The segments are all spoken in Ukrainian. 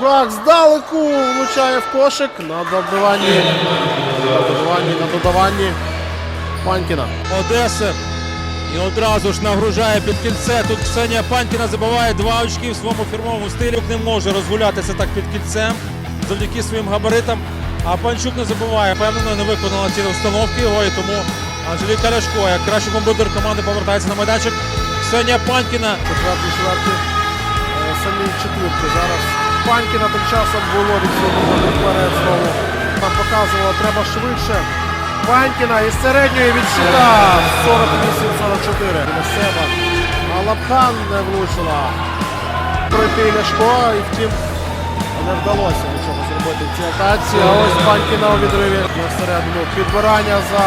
Гак здалеку влучає в кошик на добиванні. На добиванні, на додаванні Панькіна. Одеси. І одразу ж нагружає під кільце. Тут Ксенія Панькіна забиває два очки в своєму фірмовому стилі. Не може розгулятися так під кільцем завдяки своїм габаритам. А Панчук не забуває. Впевнено, не виконала ці установки його. І тому Анжеліка Ляшко, як кращий бомбардир команди, повертається на майданчик. Ксенія Панькіна. Четвертій чверті е, самі четвірки. Зараз Панькіна тим часом було відсунуто вперед знову. Там показувало, треба швидше. Панькіна із середньої від щита 48-44. Для себе. А Лапхан не влучила. Пройти Ляшко, і втім не вдалося нічого зробити в цій атаці. А ось Панькіна у відриві середину. Підбирання за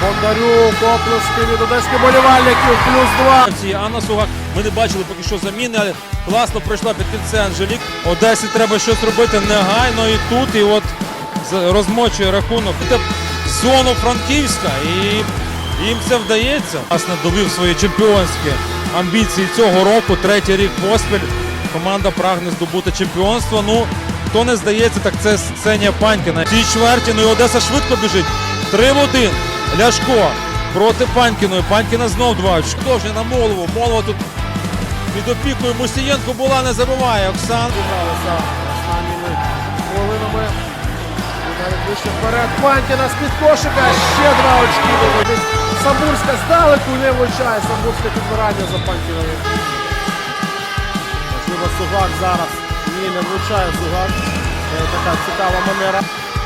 Бондарюк, оплески від одеських болівальників, плюс два. Анна Сугак. Ми не бачили поки що заміни, але класно пройшла під кільце Анжелік. Одесі треба щось робити негайно і тут. І от розмочує рахунок. Це зону Франківська і їм це вдається. Власне, довів свої чемпіонські амбіції цього року. Третій рік поспіль. Команда прагне здобути чемпіонство. Ну, хто не здається, так це Ксенія Панькіна. Цій чверті, ну і Одеса швидко біжить. 3 в 1. Ляшко проти Панькіної. Панькіна знов два. Ж на Молову? Молова тут під опікою Мусієнко була, не забуває. Оксан. Зібралися останніми хвилинами. Навіть вище вперед. Панькіна з-під кошика. Ще два очки. Самбурська здалеку не влучає. Самбурське підбирання за Панькіною. Можливо, Сугак зараз. Ні, не влучає Сугак. Така цікава манера.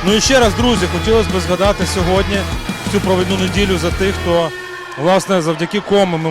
Ну і ще раз, друзі, хотілося б згадати сьогодні цю провідну неділю за тих, хто власне завдяки кому ми